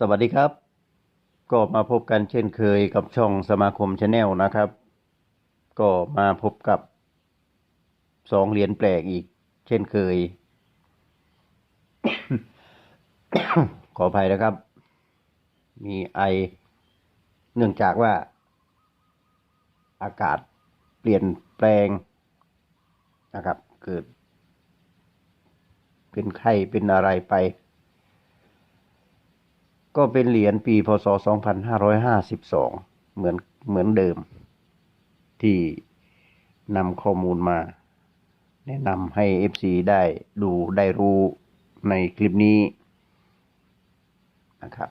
สวัสดีครับ ก็มาพบกันเช่นเคยกับช่องสมาคมชาแนลนะครับ ก็มาพบกับสองเหรียญแปลกอีก เช่นเคย ขออภัยนะครับ มีไอ เนื่องจากว่า อากาศเปลี่ยนแปลงนะครับ เกิด เป็นไข้เป็นอะไรไป ก็เป็นเหรียญปีพศ 2552 เหมือนเหมือนเดิม ที่นำข้อมูลมา แนะนำให้ FC ได้ดูได้รู้ในคลิปนี้นะครับ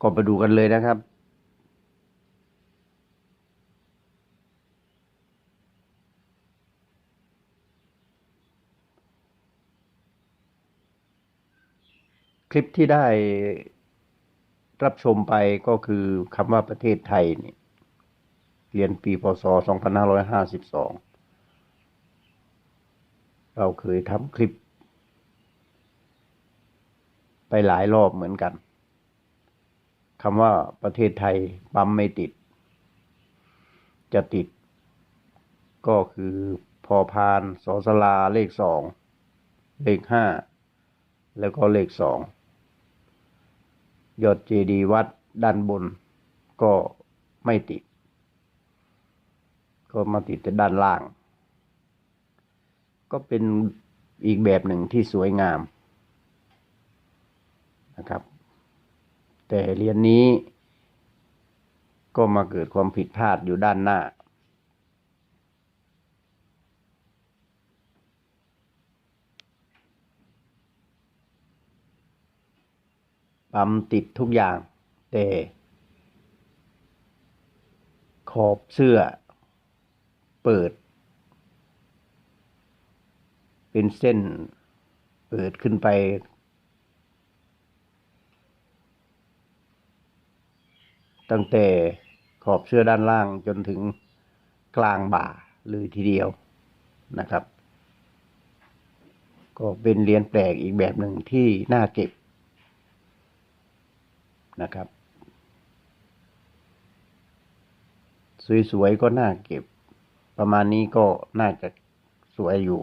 ก็ไปดูกันเลยนะครับ คลิปที่ได้รับชมไปก็คือคำว่าประเทศไทยนี่เรียนปีพศ 2552 เราเคยทำคลิป ไปหลายรอบเหมือนกันคำว่าประเทศไทยปั๊มไม่ติด จะติด ก็คือพอพานสอสลาเลขสองเลขห้าแล้วก็เลขสอง ยอดเจดีย์วัดด้านบนก็ไม่ติด ก็มาติดแต่ด้านล่าง ก็เป็นอีกแบบหนึ่งที่สวยงามนะครับ แต่เรียญนี้ก็มาเกิดความผิดพลาดอยู่ด้านหน้า ปั๊มติดทุกอย่าง แต่ขอบเสื้อเปิด เป็นเส้นเปิดขึ้นไป ตั้งแต่ขอบเสื้อด้านล่างจนถึงกลางบ่าเลยทีเดียวนะครับ ก็เป็นเรียญแปลกอีกแบบหนึ่งที่น่าเก็บ นะครับ สวยๆก็น่าเก็บ ประมาณนี้ก็น่าจะสวยอยู่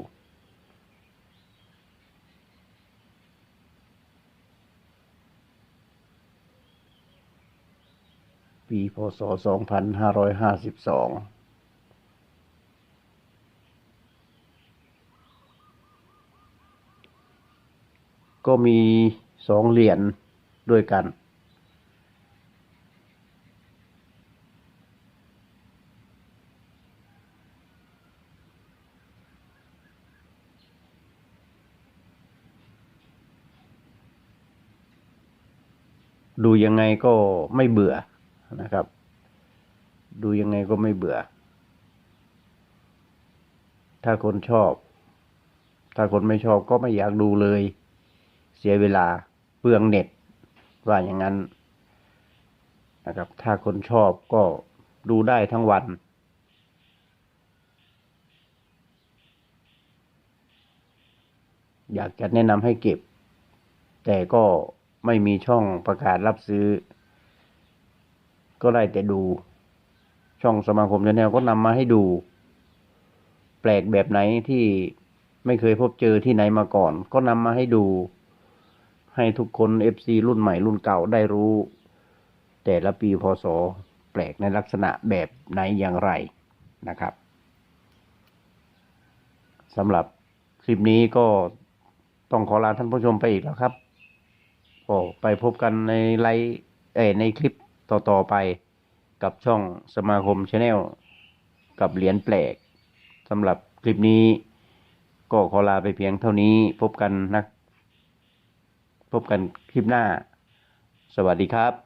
ปีพศ 2552ก็มีสองเหรียญด้วยกัน ดูยังไงก็ไม่เบื่อนะครับ ดูยังไงก็ไม่เบื่อ ถ้าคนชอบ ถ้าคนไม่ชอบก็ไม่อยากดูเลย เสียเวลาเปลืองเน็ตว่าอย่างนั้นนะครับ ถ้าคนชอบก็ดูได้ทั้งวัน อยากจะแนะนำให้เก็บ แต่ก็ ไม่มีช่องประกาศรับซื้อ ก็ได้แต่ดู ช่องสมาคมชาแนลก็นำมาให้ดู แปลกแบบไหนที่ไม่เคยพบเจอที่ไหนมาก่อน ก็นำมาให้ดู ให้ทุกคน FC รุ่นใหม่รุ่นเก่าได้รู้ แต่ละปีพศแปลกในลักษณะแบบไหนอย่างไรนะครับสำหรับคลิปนี้ก็ต้องขอลาท่านผู้ชมไปอีกแล้วครับ ก็ไปพบกันในไลฟ์เอในคลิปต่อ ๆ ไปกับช่องสมาคมชาแนลกับเหรียญแปลกสำหรับคลิปนี้ ก็ขอลาไปเพียงเท่านี้พบกันนะ พบกันคลิปหน้า สวัสดีครับ